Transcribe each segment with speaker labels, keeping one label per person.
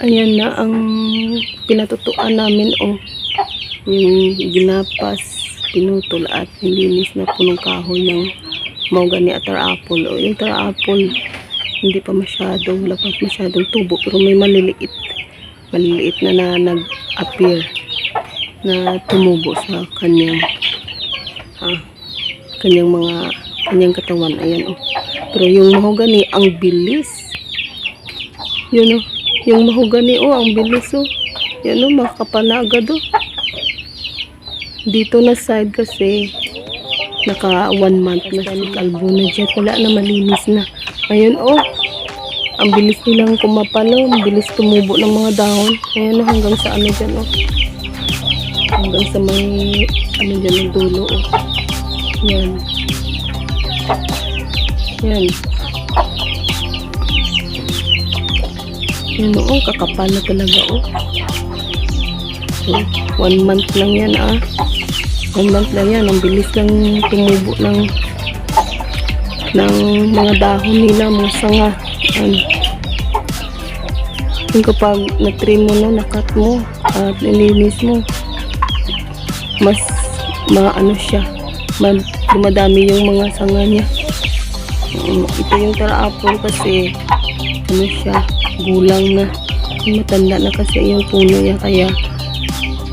Speaker 1: Ayan na ang pinatutuan namin oh. Yung ginapas, pinutol at nilinis na punong kahoy ng mahogany at apple. O yung apple, hindi pa masyado, wala pa masyadong tubo pero may maliliit. Maliliit na na nag-appear na tumubo sa kanyang ah, kanyang mga kanyang katawan. Ayan oh. Pero yung mahogany, ang bilis. Yun oh. Yung mahogany oh, ang bilis oh. Yan oh, makakapal na agad oh. Dito na side kasi naka one month na siya kalbo na dyan. Wala na malinis na. Ayun oh. Ang bilis nilang kumapalo. Ang bilis tumubo ng mga dahon. Ayan oh, hanggang sa ano dyan oh. Hanggang sa may ano dyan ng dulo oh. Yan. Yan. Yan oh, kakapal na talaga oh. One month lang yan ah. One month lang yan. Ang bilis lang tumubo ng ng mga dahon nila, mga sanga. Yan. Yung kapag na-trim mo na, nakat mo, at nilinis mo, mas maano siya, ma dumadami yung mga sanga niya. Um, ito yung tara-apple kasi ano siya, gulang na. Matanda na kasi yung puno niya kaya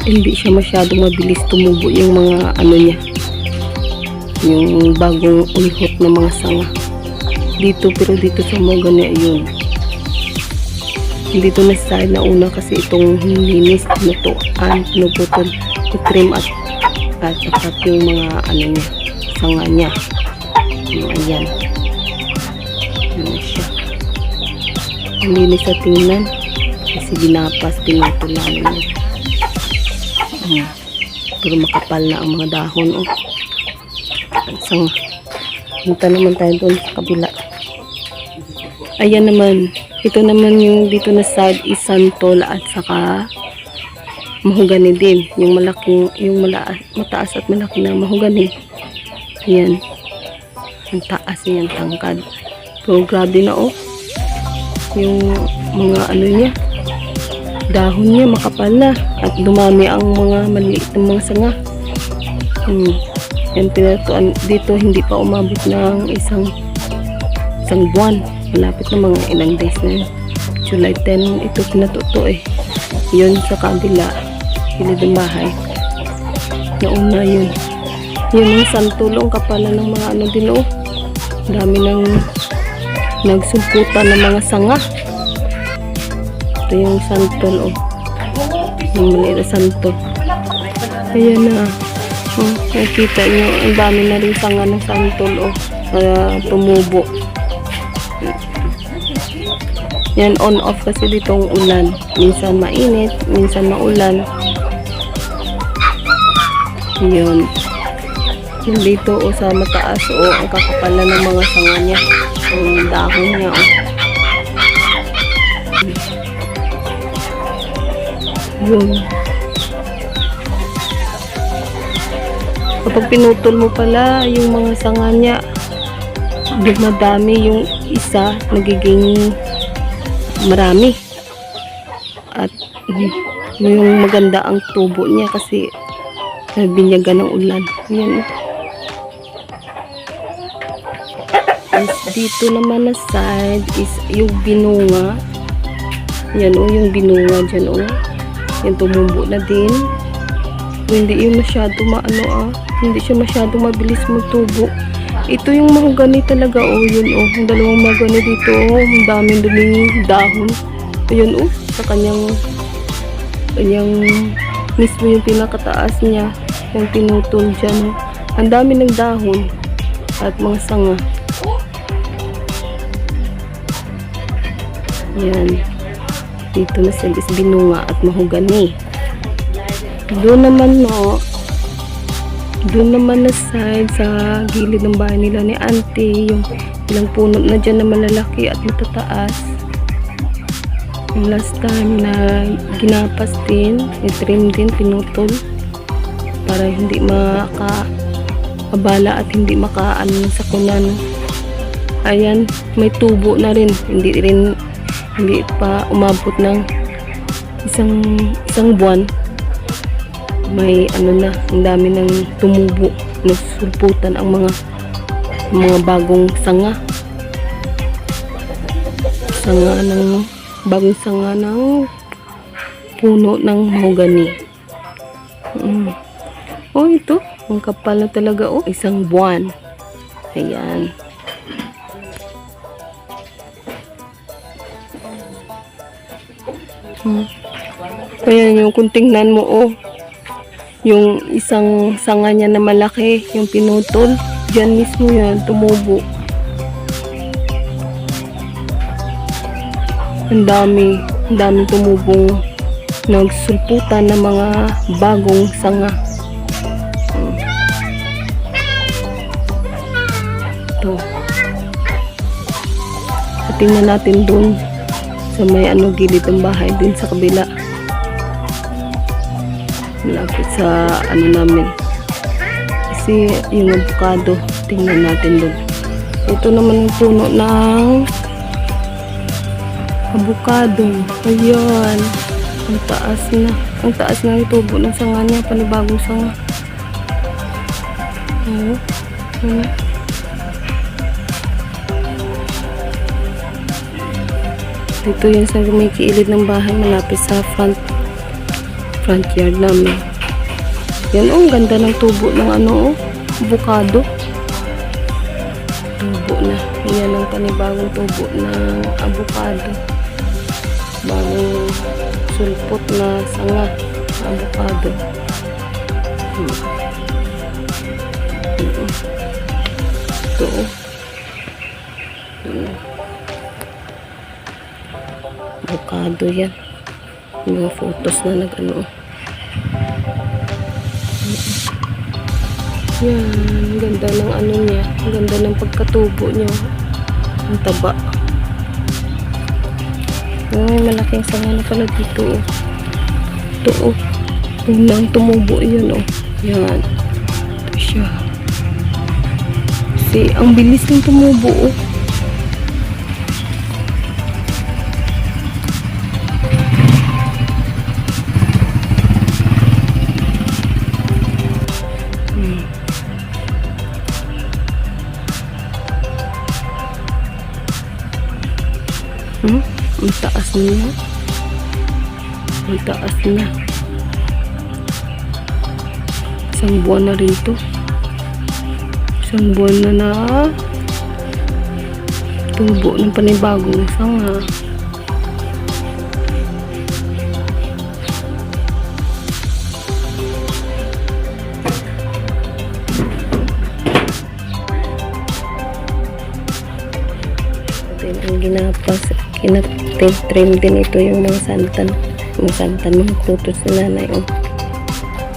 Speaker 1: hindi siya masyadong mabilis tumubo yung mga ano niya yung bagong ulhot ng mga sanga. Dito pero dito sa mga na yun dito na side na una kasi itong linis pinutuan pinuputol trim at at saka yung mga ano niya sanga niya. Yung ayan ang linis sa tingnan kasi ginapas pinutol namin Hmm. Pero makapal na ang mga dahon. Oh. Isang, punta naman tayo doon sa kabila. Ayan naman. Ito naman yung dito na side is santol at saka mahogany din. Yung malaking, yung mala, mataas at malaki na mahogany. Ayan. Ang taas niyan, tangkad. Pero grabe na oh. Yung mga ano niya, dahon niya makapal na at dumami ang mga maliit na mga sanga. Hmm. Yan pinatuan dito hindi pa umabot ng isang isang buwan. Malapit na mga ilang days na yun. July 10 ito pinatuto eh. Yun sa kabila. Hilid ng bahay. Nauna yun. Yun yung santulong kapalan ng mga ano din oh. Dami ng nagsumputan ng mga sanga. Ito yung santol, oh. Yung maliit na santol. Ayan na. Oh, nakikita nyo, ang dami na rin sanga ng santol, oh. Kaya tumubo. Yan, on-off kasi ditong ulan. Minsan mainit, minsan maulan. Yun. Yung dito, oh, sa mataas, oh, ang kakapal na ng mga sanga niya. Ang dahon niya, oh. Yun. Kapag pinutol mo pala yung mga sanga niya, dumadami yung isa, nagiging marami. At yung maganda ang tubo niya kasi binyagan ng ulan. Yan. Is dito naman na side is yung binunga. Yan o, yung binunga dyan o. Yan tumubo na din. Hindi yung masyado maano ah. Hindi siya masyado mabilis magtubo. Ito yung mahogany talaga oh. Yun oh. Ang dalawang mahogany dito oh. Ang daming duming dahon. Ayun oh. Sa kanyang kanyang mismo yung pinakataas niya. Yung pinutol dyan oh. Ang dami ng dahon at mga sanga. Yan. Dito na sa binunga at mahogany. Doon naman no, doon naman na side sa gilid ng bahay nila ni auntie, yung ilang puno na dyan na malalaki at matataas. Last time na ginapas din, trim din, pinutol para hindi maka abala at hindi makaano sa kunan. Ayan, may tubo na rin. Hindi rin hindi pa umabot ng isang isang buwan. May ano na ang dami ng tumubo. Nagsulputan ang mga mga bagong sanga. Sanga ng bagong sanga ng puno ng mahogani mm. oh ito. Ang kapal na talaga oh. Isang buwan. Ayan Hmm. Ayan yung kung tingnan mo oh. Yung isang sanga niya na malaki, yung pinutol. Diyan mismo yan, tumubo. Ang dami, ang dami tumubong nagsulputan ng mga bagong sanga. Hmm. Ito. Tingnan natin dun sa may ano gilid ng bahay din sa kabila. Malapit sa ano namin. Kasi yung avocado tingnan natin doon ito naman yung puno ng avocado. Ayan. Ang taas na. Ang taas na yung tubo ng sanga niya. Panibagong sanga. Oh, ano Ito yan sa may kiilid ng bahay malapit sa front front yard namin. Yan oh, ang ganda ng tubo ng ano oh, avocado. Tubo na. Yan ang panibagong tubo ng avocado. Bagong sulpot na sanga ng avocado. Hmm. Hmm. Avocado yan. Mga photos na nag ano yan ganda ng ano niya. Ganda ng pagkatubo niya. Ang taba. Ay malaking sanga na pala dito oh. ito oh. Unang tumubo yun oh. Yan. Ito siya. Kasi ang bilis ng tumubo oh Hmm? Ang taas niya. Ang taas niya. Isang buwan na rin to. Isang buwan na na tubo ng panibagong sanga. Then, ang ginapas, kinatrim din ito yung mga santan. Mga santan, mga krutos na nanay. Oh.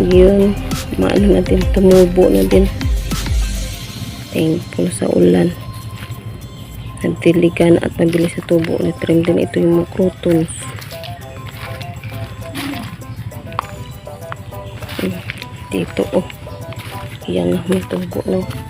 Speaker 1: Yun, maano na din, tumubo na din. Thankful sa ulan. Nagtiligan at mabilis sa tubo. Na-trim din ito yung mga krutons. Hmm, Dito, oh. Yan, may tubo, no.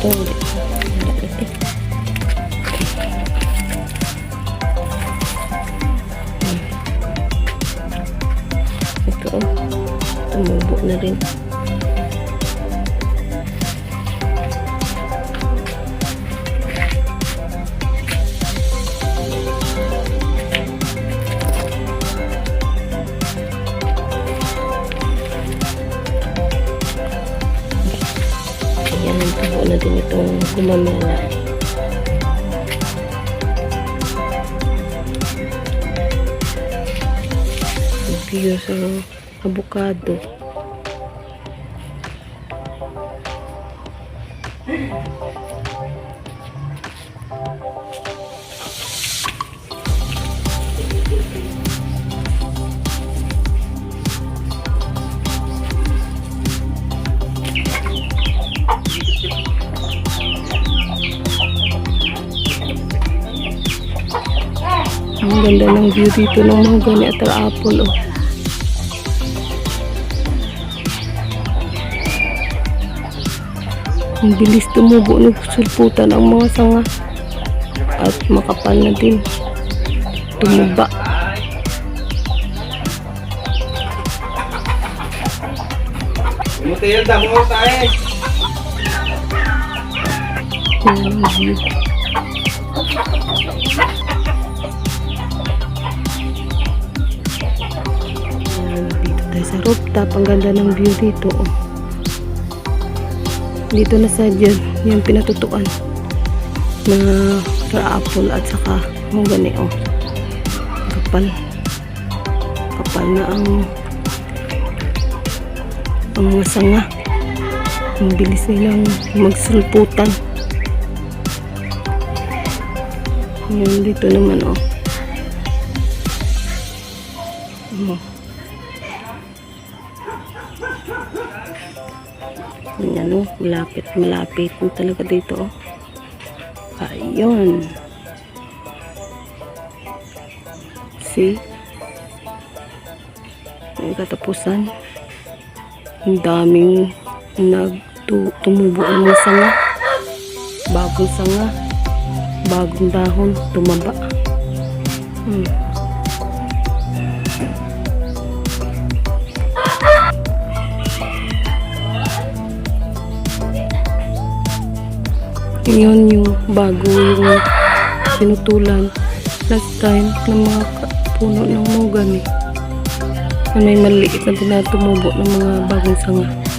Speaker 1: ito. Ito oh. Tumubo na rin. mamaya. Beautiful avocado. Ganda ng view dito ng mga gani at apple oh. Ang bilis tumubo ng sulputan ang mga sanga at makapal na din tumuba.
Speaker 2: Dah mau tayo.
Speaker 1: Yan ang view. Sa rooftop. Ang ganda ng view dito. Oh. Dito na sa dyan, yung pinatutuan na apple at saka mga gani. Oh. Kapal. Kapal na ang ang mga sanga. Ang bilis nilang magsulputan. Yan, dito naman, oh. Oh. Yan, oh. Malapit, malapit na talaga dito, oh. Ayun. See? Ang katapusan. Ang daming nagtumubo ang mga sanga. Bagong sanga bagong dahon tumaba hmm. Yun yung bago yung pinutulan last time ng mga puno ng mogani na may maliit na tinatumubo ng mga bagong sanga